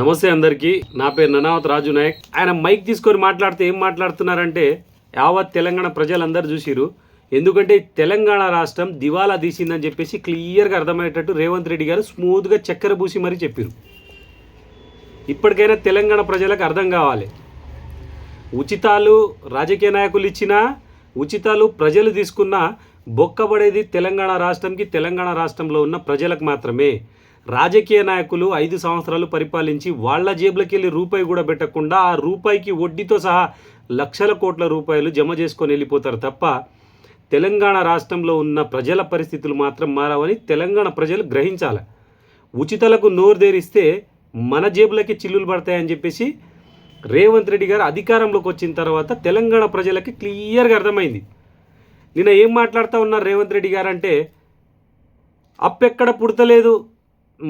నమస్తే అందరికీ. నా పేరు ననావత్ రాజు నాయక్. ఆయన మైక్ తీసుకొని మాట్లాడితే ఏం మాట్లాడుతున్నారంటే యావత్ తెలంగాణ ప్రజలందరూ చూసిరు ఎందుకంటే తెలంగాణ రాష్ట్రం దివాలా తీసిందని చెప్పేసి క్లియర్గా అర్థమయ్యేటట్టు రేవంత్ రెడ్డి గారు స్మూత్గా చక్కెర పూసి మరీ చెప్పారు ఇప్పటికైనా తెలంగాణ ప్రజలకు అర్థం కావాలి. ఉచితాలు రాజకీయ నాయకులు ఇచ్చినా ఉచితాలు ప్రజలు తీసుకున్న బొక్కబడేది తెలంగాణ రాష్ట్రంకి తెలంగాణ రాష్ట్రంలో ఉన్న ప్రజలకు మాత్రమే. రాజకీయ నాయకులు ఐదు సంవత్సరాలు పరిపాలించి వాళ్ళ జేబులకి వెళ్ళి రూపాయి కూడా పెట్టకుండా ఆ రూపాయికి వడ్డీతో సహా లక్షల కోట్ల రూపాయలు జమ చేసుకొని వెళ్ళిపోతారు తప్ప తెలంగాణ రాష్ట్రంలో ఉన్న ప్రజల పరిస్థితులు మాత్రం మారవని తెలంగాణ ప్రజలు గ్రహించాలి. ఉచితలకు నోరుదేరిస్తే మన జేబులకి చిల్లులు పడతాయని చెప్పేసి రేవంత్ రెడ్డి గారు అధికారంలోకి వచ్చిన తర్వాత తెలంగాణ ప్రజలకి క్లియర్గా అర్థమైంది. నిన్న ఏం మాట్లాడుతూ ఉన్నారు రేవంత్ రెడ్డి గారు అంటే అప్పెక్కడ పుడతలేదు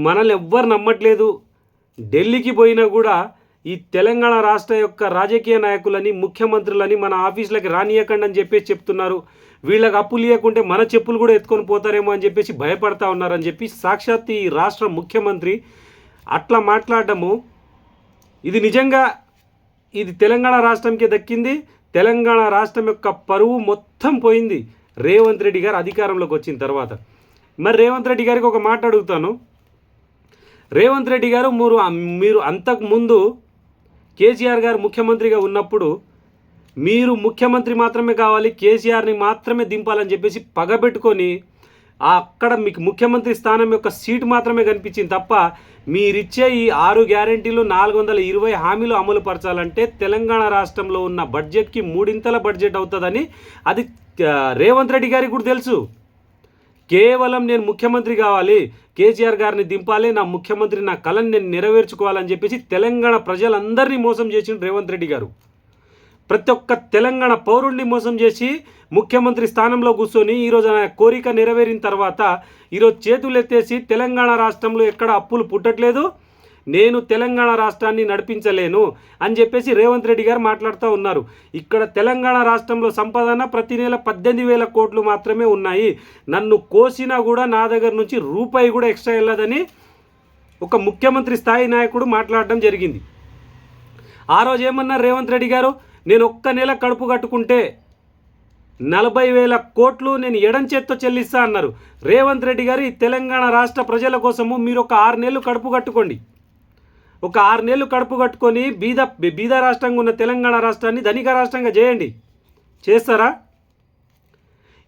మనల్ని ఎవ్వరు నమ్మట్లేదు. ఢిల్లీకి పోయినా కూడా ఈ తెలంగాణ రాష్ట్ర యొక్క రాజకీయ నాయకులని ముఖ్యమంత్రులని మన ఆఫీసులకి రానియకండి అని చెప్పేసి చెప్తున్నారు. వీళ్ళకి అప్పులు ఇవ్వకుంటే మన చెప్పులు కూడా ఎత్తుకొని పోతారేమో అని చెప్పేసి భయపడతా ఉన్నారని చెప్పి సాక్షాత్ ఈ రాష్ట్ర ముఖ్యమంత్రి అట్లా మాట్లాడడము ఇది నిజంగా ఇది తెలంగాణ రాష్ట్రంకే దక్కింది. తెలంగాణ రాష్ట్రం యొక్క పరువు మొత్తం పోయింది. రేవంత్ రెడ్డి గారు అధికారంలోకి వచ్చిన తర్వాత. మరి రేవంత్ రెడ్డి గారికి ఒక మాట అడుగుతాను. రేవంత్ రెడ్డి గారు మీరు మీరు అంతకు ముందు కేసీఆర్ గారు ముఖ్యమంత్రిగా ఉన్నప్పుడు మీరు ముఖ్యమంత్రి మాత్రమే కావాలి కేసీఆర్ని మాత్రమే దింపాలని చెప్పేసి పగబెట్టుకొని అక్కడ మీకు ముఖ్యమంత్రి స్థానం యొక్క సీటు మాత్రమే కనిపించింది తప్ప మీరిచ్చే ఈ ఆరు గ్యారంటీలు నాలుగు వందల ఇరవై హామీలు అమలు పరచాలంటే తెలంగాణ రాష్ట్రంలో ఉన్న బడ్జెట్కి మూడింతల బడ్జెట్ అవుతుందని అది రేవంత్ రెడ్డి గారికి కూడా తెలుసు. కేవలం నేను ముఖ్యమంత్రి కావాలి. కేసీఆర్ గారిని దింపాలి నా ముఖ్యమంత్రి నా కళను నేను నెరవేర్చుకోవాలని చెప్పేసి తెలంగాణ ప్రజలందరినీ మోసం చేసిండు రేవంత్ రెడ్డి గారు. ప్రతి ఒక్క తెలంగాణ పౌరుడిని మోసం చేసి ముఖ్యమంత్రి స్థానంలో కూర్చొని ఈరోజు ఆయన కోరిక నెరవేరిన తర్వాత ఈరోజు చేతులు ఎత్తేసి తెలంగాణ రాష్ట్రంలో ఎక్కడ అప్పులు పుట్టట్లేదు. నేను తెలంగాణ రాష్ట్రాన్ని నడిపించలేను అని చెప్పేసి రేవంత్ రెడ్డి గారు మాట్లాడుతూ ఉన్నారు. ఇక్కడ తెలంగాణ రాష్ట్రంలో సంపాదన ప్రతి నెల పద్దెనిమిది వేల కోట్లు మాత్రమే ఉన్నాయి. నన్ను కోసినా కూడా నా దగ్గర నుంచి రూపాయి కూడా ఎక్స్ట్రా వెళ్ళదని ఒక ముఖ్యమంత్రి స్థాయి నాయకుడు మాట్లాడడం జరిగింది. ఆ రోజు ఏమన్నారు రేవంత్ రెడ్డి గారు? నేను ఒక్క నెల కడుపు కట్టుకుంటే నలభై వేల కోట్లు నేను ఎడం చేత్తో చెల్లిస్తా అన్నారు. రేవంత్ రెడ్డి గారు ఈ తెలంగాణ రాష్ట్ర ప్రజల కోసము మీరు ఒక ఆరు నెలలు కడుపు కట్టుకోండి. ఒక ఆరు నెలలు కడుపు కట్టుకొని బీద బీద రాష్ట్రంగా ఉన్న తెలంగాణ రాష్ట్రాన్ని ధనిక రాష్ట్రంగా చేయండి. చేస్తారా?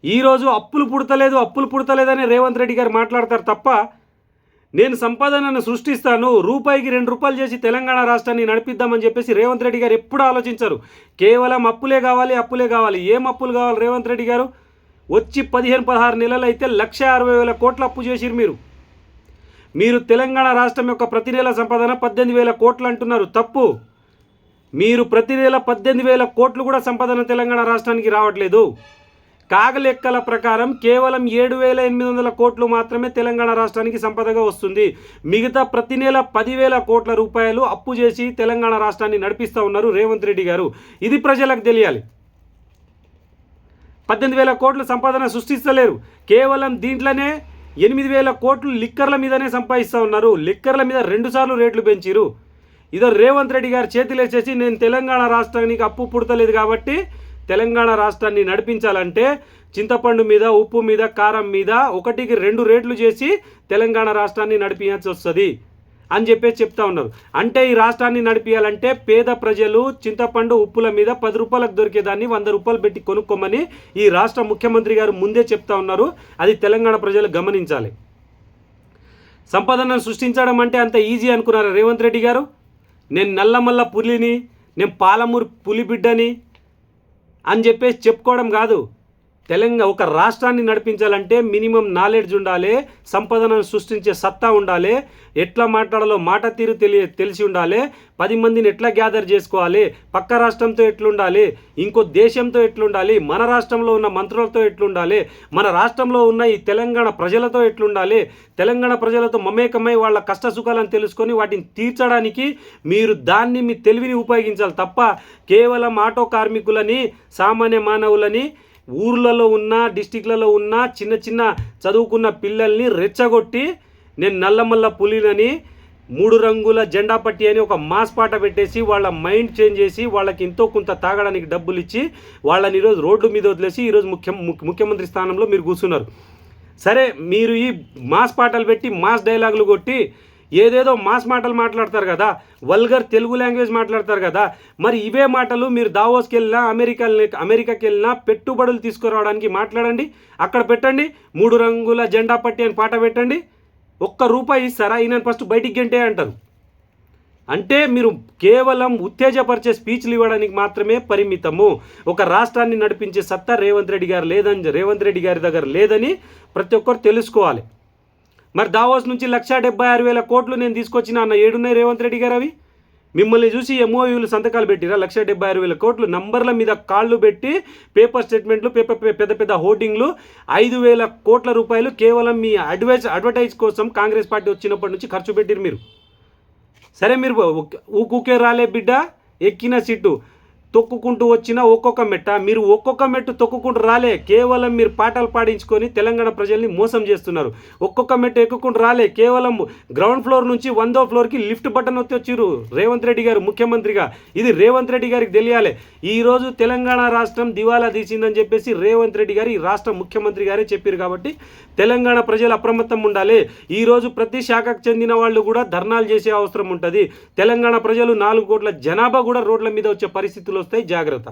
ఈరోజు అప్పులు పుడతలేదు అప్పులు పుడతలేదని రేవంత్ రెడ్డి గారు మాట్లాడతారు తప్ప నేను సంపాదనను సృష్టిస్తాను రూపాయికి రెండు రూపాయలు చేసి తెలంగాణ రాష్ట్రాన్ని నడిపిద్దామని చెప్పేసి రేవంత్ రెడ్డి గారు ఎప్పుడు ఆలోచించరు. కేవలం అప్పులే కావాలి అప్పులే కావాలి. ఏం అప్పులు కావాలి రేవంత్ రెడ్డి గారు? వచ్చి పదిహేను పదహారు నెలలు అయితే లక్ష అరవై వేల కోట్ల అప్పు చేసిరు మీరు. మీరు తెలంగాణ రాష్ట్రం యొక్క ప్రతి నెల సంపాదన పద్దెనిమిది వేల కోట్లు అంటున్నారు. తప్పు. మీరు ప్రతి నెల పద్దెనిమిది వేల కోట్లు కూడా సంపాదన తెలంగాణ రాష్ట్రానికి రావట్లేదు. కాగలెక్కల ప్రకారం కేవలం ఏడు వేల ఎనిమిది వందల కోట్లు మాత్రమే తెలంగాణ రాష్ట్రానికి సంపదగా వస్తుంది. మిగతా ప్రతి నెల పదివేల కోట్ల రూపాయలు అప్పు చేసి తెలంగాణ రాష్ట్రాన్ని నడిపిస్తూ ఉన్నారు రేవంత్ రెడ్డి గారు. ఇది ప్రజలకు తెలియాలి. పద్దెనిమిది వేల కోట్లు సంపాదన సృష్టిస్తలేరు. కేవలం దీంట్లోనే ఎనిమిది వేల కోట్లు లిక్కర్ల మీదనే సంపాదిస్తూ ఉన్నారు. లిక్కర్ల మీద రెండుసార్లు రేట్లు పెంచిరు ఇదో రేవంత్ రెడ్డి గారు చేతులేసేసి నేను తెలంగాణ రాష్ట్రానికి అప్పు పుడతలేదు కాబట్టి తెలంగాణ రాష్ట్రాన్ని నడిపించాలంటే చింతపండు మీద ఉప్పు మీద కారం మీద ఒకటికి రెండు రేట్లు చేసి తెలంగాణ రాష్ట్రాన్ని నడిపించాల్సి వస్తుంది. అని చెప్పేసి చెప్తా ఉన్నారు. అంటే ఈ రాష్ట్రాన్ని నడిపించాలంటే పేద ప్రజలు చింతపండు ఉప్పుల మీద పది రూపాయలకు దొరికేదాన్ని వంద రూపాయలు పెట్టి కొనుక్కోమని ఈ రాష్ట్ర ముఖ్యమంత్రి గారు ముందే చెప్తా ఉన్నారు. అది తెలంగాణ ప్రజలు గమనించాలి. సంపదనను సృష్టించడం అంటే అంత ఈజీ అనుకున్నారు రేవంత్ రెడ్డి గారు? నేను నల్లమల్ల పులిని నేను పాలమూరు పులి బిడ్డని అని చెప్పేసి చెప్పుకోవడం కాదు. తెలంగాణ ఒక రాష్ట్రాన్ని నడిపించాలంటే మినిమం నాలెడ్జ్ ఉండాలి సంపదనను సృష్టించే సత్తా ఉండాలి ఎట్లా మాట్లాడాలో మాట తీరు తెలియ తెలిసి ఉండాలి పది మందిని ఎట్లా గ్యాదర్ చేసుకోవాలి పక్క రాష్ట్రంతో ఎట్లుండాలి ఇంకో దేశంతో ఎట్లుండాలి మన రాష్ట్రంలో ఉన్న మంత్రులతో ఎట్లుండాలి మన రాష్ట్రంలో ఉన్న ఈ తెలంగాణ ప్రజలతో ఎట్లుండాలి తెలంగాణ ప్రజలతో మమేకమై వాళ్ళ కష్ట సుఖాలను తెలుసుకొని వాటిని తీర్చడానికి మీరు దాన్ని మీ తెలివిని ఉపయోగించాలి తప్ప కేవలం ఆటో కార్మికులని సామాన్య మానవులని ఊర్లలో ఉన్న డిస్టిక్లలో ఉన్న చిన్న చిన్న చదువుకున్న పిల్లల్ని రెచ్చగొట్టి నేను నల్లమల్ల పులినని మూడు రంగుల జెండా పట్టి అని ఒక మాస్ పాట పెట్టేసి వాళ్ళ మైండ్ చేంజ్ చేసి వాళ్ళకి ఎంతో కొంత తాగడానికి డబ్బులు ఇచ్చి వాళ్ళని ఈరోజు రోడ్డు మీద వదిలేసి ఈరోజు ముఖ్య ముఖ్య- ముఖ్యమంత్రి స్థానంలో మీరు కూర్చున్నారు. సరే మీరు ఈ మాస్ పాటలు పెట్టి మాస్ డైలాగులు కొట్టి ఏదేదో మాస్ మాటలు మాట్లాడతారు కదా వల్గర్ తెలుగు లాంగ్వేజ్ మాట్లాడతారు కదా మరి ఇవే మాటలు మీరు దావోస్కి వెళ్ళినా అమెరికా అమెరికాకి వెళ్ళినా పెట్టుబడులు తీసుకురావడానికి మాట్లాడండి. అక్కడ పెట్టండి మూడు రంగుల జెండా పట్టి అని పాట పెట్టండి. ఒక్క రూపాయి ఇస్తారా? ఈయన ఫస్ట్ బయటికి గంటే అంటారు. అంటే మీరు కేవలం ఉత్తేజపరిచే స్పీచ్లు ఇవ్వడానికి మాత్రమే పరిమితము. ఒక రాష్ట్రాన్ని నడిపించే సత్తా రేవంత్ రెడ్డి గారు లేదని రేవంత్ రెడ్డి గారి దగ్గర లేదని ప్రతి ఒక్కరు తెలుసుకోవాలి. మరి దావోస్ నుంచి లక్ష డెబ్బై ఆరు వేల కోట్లు నేను తీసుకొచ్చిన అన్న ఏడున్నాయి రేవంత్ రెడ్డి గారు అవి? మిమ్మల్ని చూసి ఎంఓయూలు సంతకాలు పెట్టిరా? లక్ష డెబ్బై ఆరు వేల కోట్లు నంబర్ల మీద కాళ్ళు పెట్టి పేపర్ స్టేట్మెంట్లు పేపర్ పెద్ద పెద్ద హోర్డింగ్లు ఐదు వేల కోట్ల రూపాయలు కేవలం మీ అడ్వైజ్ అడ్వర్టైజ్ కోసం కాంగ్రెస్ పార్టీ వచ్చినప్పటి నుంచి ఖర్చు పెట్టిరు మీరు. సరే మీరు ఊకే రాలే బిడ్డ ఎక్కిన సిట్టు. తొక్కుకుంటూ వచ్చిన ఒక్కొక్క మెట్ట మీరు ఒక్కొక్క మెట్టు తొక్కుకుంటూ రాలే. కేవలం మీరు పాటలు పాడించుకొని తెలంగాణ ప్రజల్ని మోసం చేస్తున్నారు. ఒక్కొక్క మెట్టు ఎక్కుకుంటూ రాలే. కేవలం గ్రౌండ్ ఫ్లోర్ నుంచి వందో ఫ్లోర్కి లిఫ్ట్ బటన్ వచ్చి వచ్చిర్రు రేవంత్ రెడ్డి గారు ముఖ్యమంత్రిగా. ఇది రేవంత్ రెడ్డి గారికి తెలియాలి. ఈరోజు తెలంగాణ రాష్ట్రం దివాలా తీసిందని చెప్పేసి రేవంత్ రెడ్డి గారు ఈ రాష్ట్ర ముఖ్యమంత్రి గారే చెప్పారు కాబట్టి తెలంగాణ ప్రజలు అప్రమత్తం ఉండాలి. ఈరోజు ప్రతి శాఖకు చెందిన వాళ్ళు కూడా ధర్నాలు చేసే అవసరం ఉంటుంది. తెలంగాణ ప్రజలు నాలుగు కోట్ల జనాభా కూడా రోడ్ల మీద వచ్చే పరిస్థితులు వస్తాయి జాగ్రత్త.